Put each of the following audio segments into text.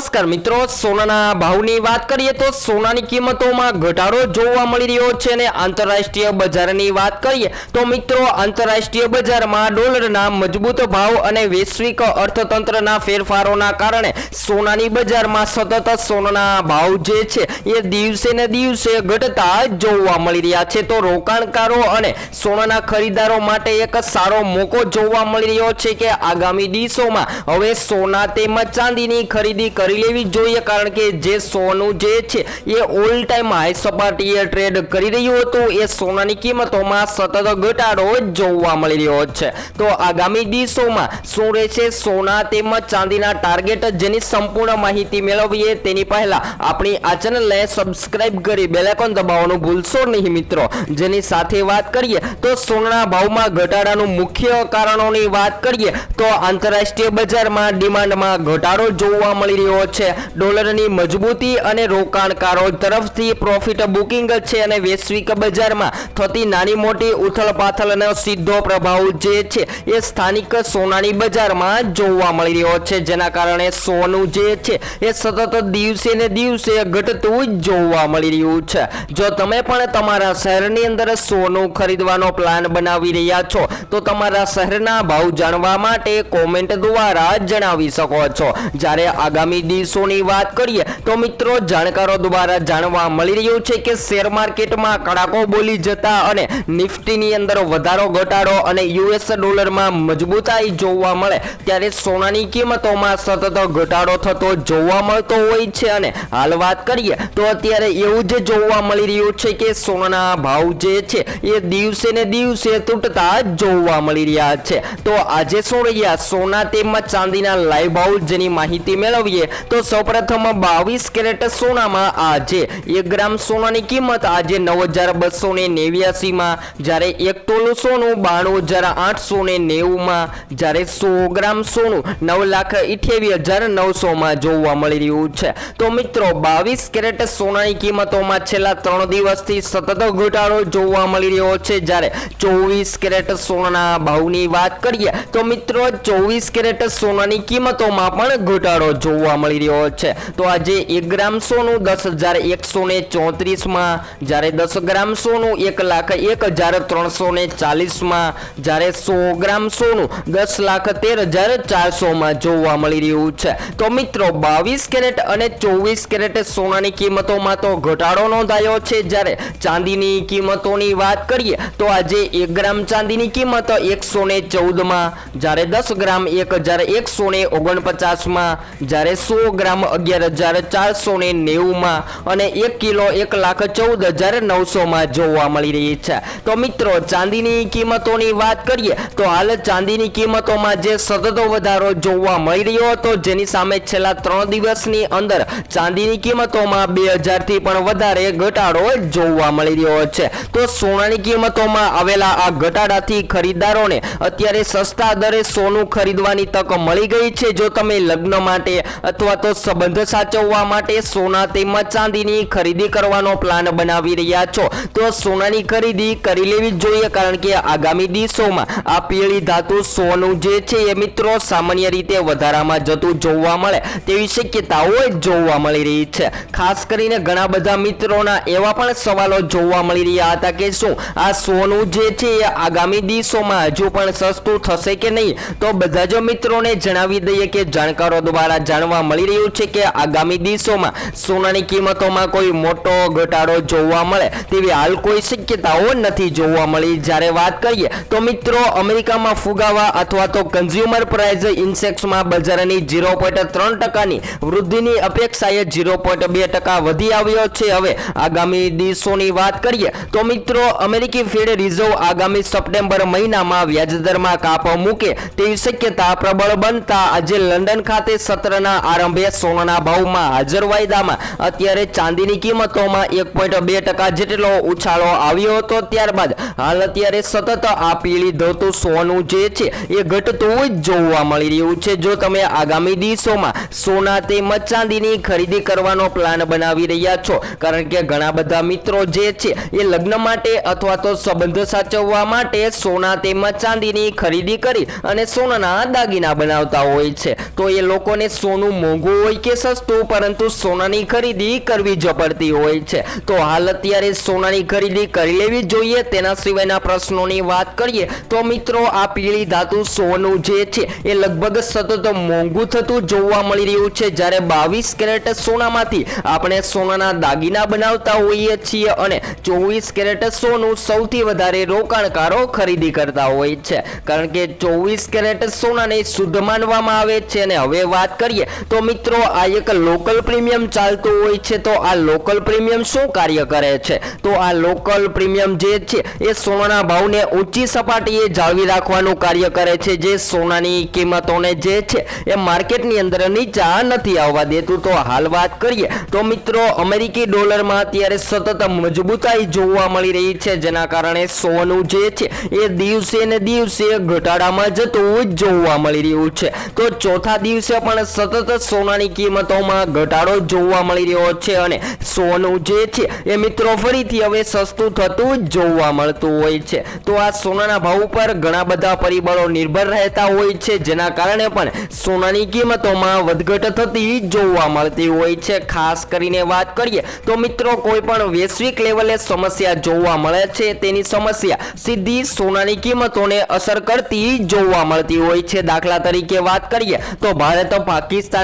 નમસ્કાર મિત્રો, સોનાના ભાવની વાત કરીએ તો સોનાની કિંમતોમાં ઘટાડો જોવા મળી રહ્યો છે અને આંતરરાષ્ટ્રીય બજારની વાત કરીએ તો મિત્રો, આંતરરાષ્ટ્રીય બજારમાં ડોલરના મજબૂત ભાવ અને વૈશ્વિક અર્થતંત્રના ફેરફારોના કારણે સોનાની બજારમાં સતત સોનાના ભાવ જે છે એ દિવસે ને દિવસે ઘટતા જોવા મળી રહ્યા છે. તો રોકાણકારો અને સોનાના ખરીદારો માટે એક સારો મોકો જોવા મળી રહ્યો છે કે આગામી દિવસોમાં હવે સોના તેમજ ચાંદીની ખરીદી કરી લેવી જોઈએ, કારણ કે જે સોનું જે છે, એ ઓલ ટાઈમ હાઈ સપાટીએ ટ્રેડ કરી રહ્યું હતું. એ સોનાની કિંમતોમાં સતત ઘટાડો જોવા મળી રહ્યો છે. તો આગામી દિવસોમાં શું રહેશે? સોના તેમજ ચાંદીના ટાર્ગેટ જેની સંપૂર્ણ માહિતી મેળવીએ, તેની પહેલા આપણી આ ચેનલને સબસ્ક્રાઇબ કરી બેલેકોન દબાવવાનું ભૂલશો નહીં મિત્રો. જેની સાથે વાત કરીએ, તો સોનાના ભાવમાં ઘટાડાનું મુખ્ય કારણોની વાત કરીએ, તો આંતરરાષ્ટ્રીય બજારમાં ડિમાન્ડમાં ઘટાડો જોવા મળી રહ્યો છે. ડોલરની મજબૂતી અને રોકાણકારો તરફથી પ્રોફિટ બુકિંગ છે અને વૈશ્વિક બજારમાં થતી નાની મોટી ઉથલપાથલનો સીધો પ્રભાવ જે છે એ સ્થાનિક સોનાની બજારમાં જોવા મળી રહ્યો છે. જેના કારણે સોનું જે છે એ સતત દિવસે ને દિવસે ઘટતું જોવા મળી રહ્યું છે. જો તમે પણ તમારા શહેરની અંદર સોનું ખરીદવાનો પ્લાન બનાવી રહ્યા છો, તો તમારા શહેરના ભાવ જાણવા માટે કોમેન્ટ દ્વારા જણાવી શકો છો. જ્યારે આગામી દિવસોની વાત કરીએ તો મિત્રો જાણકારો દ્વારા જાણવા મળી રહ્યું છે કે શેર માર્કેટમાં કડાકો બોલી જતા અને નિફ્ટીની અંદર વધારો ઘટાડો અને યુએસ ડોલરમાં મજબૂતાઈ જોવા મળે ત્યારે સોનાની કિંમતોમાં સતત ઘટાડો થતો જોવા મળતો હોય છે અને હાલ વાત કરીએ તો અત્યારે એવું જે જોવા મળી રહ્યું છે કે સોનાના ભાવ જે છે એ દિવસે ને દિવસે તૂટતા જોવા મળી રહ્યા છે. તો આજે શું રહ્યા સોના તેમજ ચાંદીના લાઈવ ભાવ જેની માહિતી મેળવીએ તો સૌપ્રથમ બાવીસ કેરેટ સોનામાં આજે એક ગ્રામ સોનાની કિંમત આજે નવ હજાર બસો ને નેવ્યાસીમાં, જ્યારે એક તોલું સોનું બાણું હજાર આઠસો ને નેવુંમાં, જ્યારે સો ગ્રામ સોનું નવ લાખ ઇઠ્યાવી હજાર નવસોમાં જોવા મળી રહ્યું છે. તો મિત્રો, બાવીસ કેરેટ સોનાની કિંમતોમાં છેલ્લા ત્રણ દિવસથી સતત ઘટાડો જોવા મળી રહ્યો છે. જ્યારે ચોવીસ કેરેટ સોનાના ભાવની વાત કરીએ, તો મિત્રો, ચોવીસ કેરેટ સોનાની કિંમતોમાં પણ ઘટાડો જોવા મળી રહ્યો છે. તો આજે એક ગ્રામ સોનું દસ હજાર એકસો ને ચોત્રીસમાં, જ્યારે દસ ગ્રામ સોનું એક લાખ એક હજાર ત્રણસો ને ચાલીસમાં, જ્યારે સો ગ્રામ સોનું દસ લાખ તેર હજાર ચારસોમાં જોવા મળી રહ્યું છે. તો મિત્રો, બાવીસ કેરેટ અને ચોવીસ કેરેટ સોનાની કિંમતોમાં તો ઘટાડો નોંધાયો છે. જ્યારે ચાંદીની કિંમતોની વાત કરીએ, તો આજે એક ગ્રામ ચાંદીની કિંમત એકસો ને ચૌદમાં, જ્યારે દસ ગ્રામ એક હજાર એકસો ને ઓગણપચાસમાં, જ્યારે સો ગ્રામ અગિયાર હજાર ચારસો ને નેવુંમાં અને એક કિલો એક લાખ ચૌદ હજાર નવસોમાં જોવા મળી રહી છે. તો મિત્રો, ચાંદીની કિંમતોની વાત કરીએ, તો હાલ ચાંદીની કિંમતોમાં જે સતત વધારો જોવા મળી રહ્યો હતો, જેની સામે છેલ્લા ત્રણ દિવસની અંદર ચાંદીની કિંમતોમાં બે હજારથી પણ વધારે ઘટાડો જોવા મળી રહ્યો છે. તો સોનાની કિંમતોમાં આવેલા આ ઘટાડાથી ખરીદદારોને અત્યારે સસ્તા દરે સોનું ખરીદવાની તક મળી ગઈ છે. જો તમે લગ્ન માટે અથવા તો સંબંધ સાચવવા માટે સોના તેમજ ચાંદીની ખરીદી કરવાનો પ્લાન બનાવી રહ્યા છો. તો સોનાની ખરીદી કરી લેવી જોઈએ કારણ કે આગામી દિવસોમાં આ પીળી ધાતુ સોનું જે છે એ મિત્રો સામાન્ય રીતે વધારામાં જતું જોવા મળે તેવી શક્યતાઓ જોવા મળી રહી છે. ખાસ કરીને ઘણા બધા મિત્રોના એવા પણ સવાલો જોવા મળી રહ્યા હતા કે શું આ સોનું જે છે એ આગામી દિવસોમાં હજુ પણ સસ્તું થશે કે નહીં? તો બધા જ મિત્રોને જણાવી દઈએ કે જાણકારો દ્વારા જાણવા મળી રહ્યું છે કે આગામી દિવસોમાં સોનાની કિંમતોમાં કોઈ મોટો ઘટાડો જોવા મળે તેવી હાલ કોઈ શક્યતાઓ નથી જોવા મળી. જ્યારે વાત કરીએ તો મિત્રો અમેરિકામાં ફુગાવા અથવા તો કન્ઝ્યુમર પ્રાઇઝ ઇન્સેક્સમાં બજારની ઝીરો પોઈન્ટ ત્રણ ટકાની વૃદ્ધિની અપેક્ષાએ ઝીરો પોઈન્ટ બે ટકા વધી આવ્યો છે. હવે આગામી દિવસોની વાત કરીએ તો મિત્રો અમેરિકી ફેડ રિઝર્વ આગામી સપ્ટેમ્બર મહિનામાં વ્યાજદરમાં કાપ મૂકે તેવી શક્યતા પ્રબળ બનતા આજે લંડન ખાતે સત્રના આરંભે સોનાના ભાવમાં, હાજર વાયદામાં. અત્યારે ચાંદીની કિંમતોમાં એક પોઈન્ટ બે ટકા જેટલો ઉછાળો આવ્યો હતો ત્યારબાદ. હાલ અત્યારે સતત આ પીળી ધોતું સોનું જે છે, એ ઘટતું જ જોવા મળી રહ્યું છે. જો તમે આગામી દિવસોમાં સોના તેમજ ચાંદીની ખરીદી કરવાનો પ્લાન બનાવી રહ્યા છો, કારણ કે ઘણા બધા મિત્રો જે છે, એ લગ્ન માટે અથવા તો સંબંધ સાચવવા માટે સોના તેમજ ચાંદીની ખરીદી કરી અને સોનાના દાગીના બનાવતા હોય છે. તો એ લોકોને સોનું મોંઘું હોય કે સસ્તું, પરંતુ સોનાની ખરીદી કરવી જ પડતી હોય છે. તો હાલ અત્યારે સોનાની ખરીદી કરી લેવી જોઈએ. તેના સિવાયના પ્રશ્નોની વાત કરીએ, તો મિત્રો, આ પીળી ધાતુ સોનું જે છે, એ લગભગ સતત મોંઘું થતું જોવા મળી રહ્યું છે. જ્યારે બાવીસ કેરેટ સોનામાંથી આપણે સોનાના દાગીના બનાવતા હોઈએ છીએ અને ચોવીસ કેરેટ સોનું સૌથી વધારે રોકાણકારો ખરીદી કરતા હોય છે. કારણ કે ચોવીસ કેરેટ સોનાને શુદ્ધ માનવામાં આવે છે. અને હવે વાત કરીએ તો મિત્રો, આ એક લોકલ પ્રીમિયમ ચાલતું હોય છે, તો આ લોકલ પ્રીમિયમ શું કાર્ય કરે છે? તો આ લોકલ પ્રીમિયમ જે છે, એ સોનાના ભાવને ઊંચી સપાટીએ જાળવી રાખવાનું કાર્ય કરે છે. જે સોનાની કિંમતોને જે છે, એ માર્કેટની અંદર નીચા નથી આવવા દેતું. તો હાલ વાત કરીએ, તો મિત્રો, અમેરિકી ડોલરમાં અત્યારે સતત મજબૂતાઈ જોવા મળી રહી છે, જેના કારણે સોનું જે છે, એ દિવસે ને દિવસે ઘટાડામાં જતું જોવા મળી રહ્યું છે. તો ચોથા દિવસે પણ સતત સોનાની કિંમતોમાં ઘટાડો જોવા મળી રહ્યો છે અને સોનું જે છે એ મિત્રો ફરીથી હવે સસ્તું થતું જોવા મળતું હોય છે. તો આ સોનાના ભાવ ઉપર ઘણા બધા પરિબળો નિર્ભર રહેતા હોય છે, જેના કારણે પણ સોનાની કિંમતોમાં વધઘટ થતી જોવા મળતી હોય છે. ખાસ કરીને વાત કરીએ તો મિત્રો કોઈ પણ વૈશ્વિક લેવલે સમસ્યા જોવા મળે છે, તેની સમસ્યા સીધી સોનાની કિંમતોને અસર કરતી જોવા મળતી હોય છે. દાખલા તરીકે વાત કરીએ તો ભારત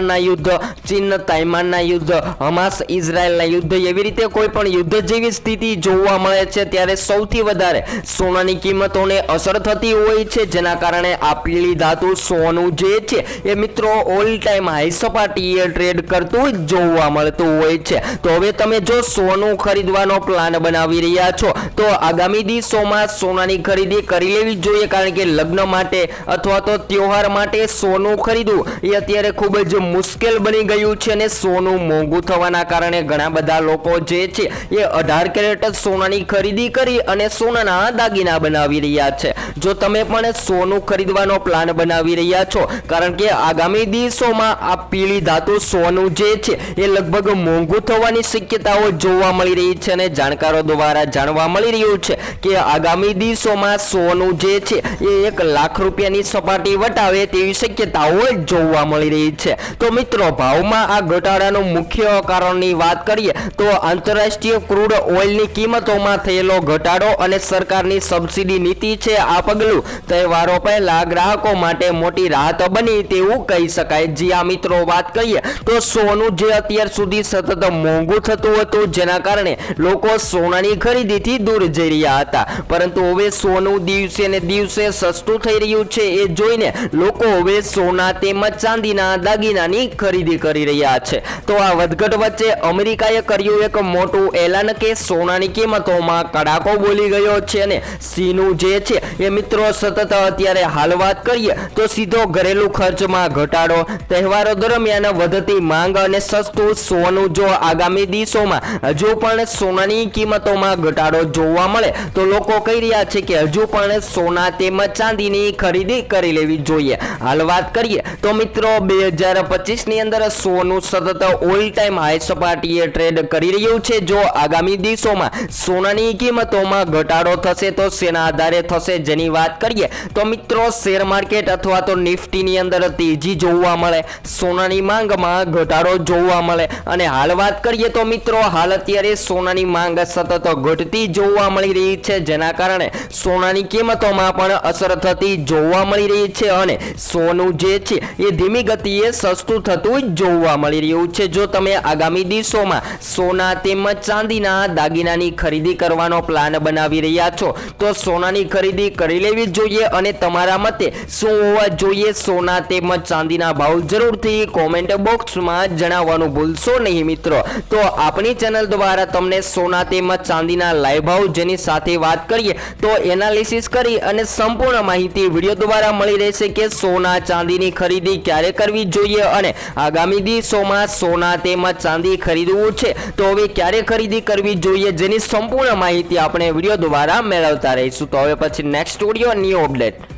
પાકિસ્તાનના યુદ્ધ, ચીન તાઇમાનના યુદ્ધ, હમાસ ઇઝરાયલના યુદ્ધ, એવી રીતે કોઈ પણ યુદ્ધ જેવી સ્થિતિ જોવા મળે છે. ત્યારે સૌથી વધારે સોનાની કિંમતોને અસર થતી હોય છે, જેના કારણે આ ધાતુ સોનું જે છે, એ મિત્રો ઓલ ટાઈમ હાઈ સપાટીએ ટ્રેડ કરતું જોવા મળતું હોય છે. તો હવે તમે જો સોનું ખરીદવાનો પ્લાન બનાવી રહ્યા છો, તો આગામી દિવસોમાં સોનાની ખરીદી કરી લેવી જોઈએ, કારણ કે લગ્ન માટે અથવા તો તહેવાર માટે સોનું ખરીદવું એ અત્યારે ખૂબ જ મુશ્કેલ બની ગયું છે અને સોનું મોંઘું થવાના કારણે ઘણા બધા લોકો જે છે એ અઢાર કેરેટ સોનાની ખરીદી કરી અને સોનાના દાગીના બનાવી રહ્યા છે. જો તમે પણ સોનું ખરીદવાનો પ્લાન બનાવી રહ્યા છો, કારણ કે આગામી દિવસોમાં આ પીળી ધાતુ સોનું જે છે એ લગભગ મોંઘું થવાની શક્યતાઓ જોવા મળી રહી છે અને જાણકારો દ્વારા જાણવા મળી રહ્યું છે કે આગામી દિવસોમાં સોનું જે છે એ એક લાખ રૂપિયાની સપાટી વટાવે તેવી શક્યતાઓ જોવા મળી રહી છે. તો મિત્રો, ભાવમાં આ ઘટાડાનું મુખ્ય કારણની વાત કરીએ, તો આંતરરાષ્ટ્રીય ક્રૂડ ઓઇલની કિંમતોમાં થયેલો ઘટાડો અને સરકારની સબસિડી નીતિ છે આ પગલું. તહેવારો પહેલા ગ્રાહકો માટે મોટી રાહત બની તેવું કહી શકાય. જી આ મિત્રો, વાત કરીએ, તો સોનું જે અત્યાર સુધી સતત મોંઘું થતું હતું, જેના કારણે લોકો સોનાની ખરીદીથી દૂર જઈ રહ્યા હતા. પરંતુ હવે સોનું દિવસે ને દિવસે સસ્તું થઈ રહ્યું છે. એ જોઈને લોકો હવે સોના તેમજ ચાંદીના દાગીનાની ખરીદી કરી રહ્યા છે. તો આ વધઘટ વચ્ચે અમેરિકાએ કર્યું એક મોટું એલાન કે સોનાની કિંમતોમાં કડાકો બોલી ગયો છે અને સીનું જે છે એ મિત્રો સતત અત્યારે હાલ વાત કરીએ તો સીધો ઘરેલું ખર્ચમાં ઘટાડો, તહેવારો દરમિયાન વધતી માંગ અને સસ્તું સોનું જો આગામી દિવસોમાં હજુ પણ સોનાની કિંમતોમાં ઘટાડો જોવા મળે, તો લોકો કહી રહ્યા છે કે હજુ પણ સોના તેમજ ચાંદીની ખરીદી કરી લેવી જોઈએ. હાલ વાત કરીએ તો મિત્રો બે હજાર પચીસની અંદર સોનું સતત ઓલ ટાઈમ હાઈ સપાટીએ ટ્રેડ કરી રહ્યું છે. જો આગામી દિવસોમાં સોનાની કિંમતોમાં ઘટાડો થશે તો શેના આધારે થશે. જેની વાત કરીએ તો મિત્રો શેર માર્કેટ અથવા તો નિફ્ટીની અંદર તેજી જોવા મળે, સોનાની માંગમાં ઘટાડો જોવા મળે. અને હાલ વાત કરીએ તો મિત્રો, હાલ અત્યારે સોનાની માંગ સતત ઘટતી જોવા મળી રહી છે. જેના કારણે સોનાની કિંમતોમાં પણ અસર થતી જોવા મળી રહી છે. અને સોનું જે છે, એ ધીમી ગતિએ સસ્તું થતું જોવા મળી રહ્યું છે. જો તમે આગામી દિવસોમાં સોના તેમજ ચાંદીના દાગીનાની ખરીદી કરવાનો પ્લાન બનાવી રહ્યા છો, તો સોનાની ખરીદી કરી લેવી જોઈએ અને તમારા મતે શું હોવા જોઈએ? સોના તેમજ ચાંદીના ભાવ જરૂરથી કોમેન્ટ બોક્સમાં જણાવવાનું ભૂલશો નહીં મિત્રો. તો આપણી ચેનલ દ્વારા તમને સોના તેમજ ચાંદીના લાઈવ ભાવ જેની સાથે વાત કરીએ, તો એનાલિસિસ કરી અને સંપૂર્ણ માહિતી વીડિયો દ્વારા મળી રહેશે કે સોના ચાંદીની ખરીદી ક્યારે કરવી જોઈએ અને આગામી દિવસોમાં સોના તેમજ ચાંદી ખરીદવું છે. તો હવે ક્યારે ખરીદી કરવી જોઈએ જેની સંપૂર્ણ માહિતી આપણે વીડિયો દ્વારા મેળવતા રહીશું. તો હવે પછી નેક્સ્ટ સ્ટુડિયો ન્યૂ અપડેટ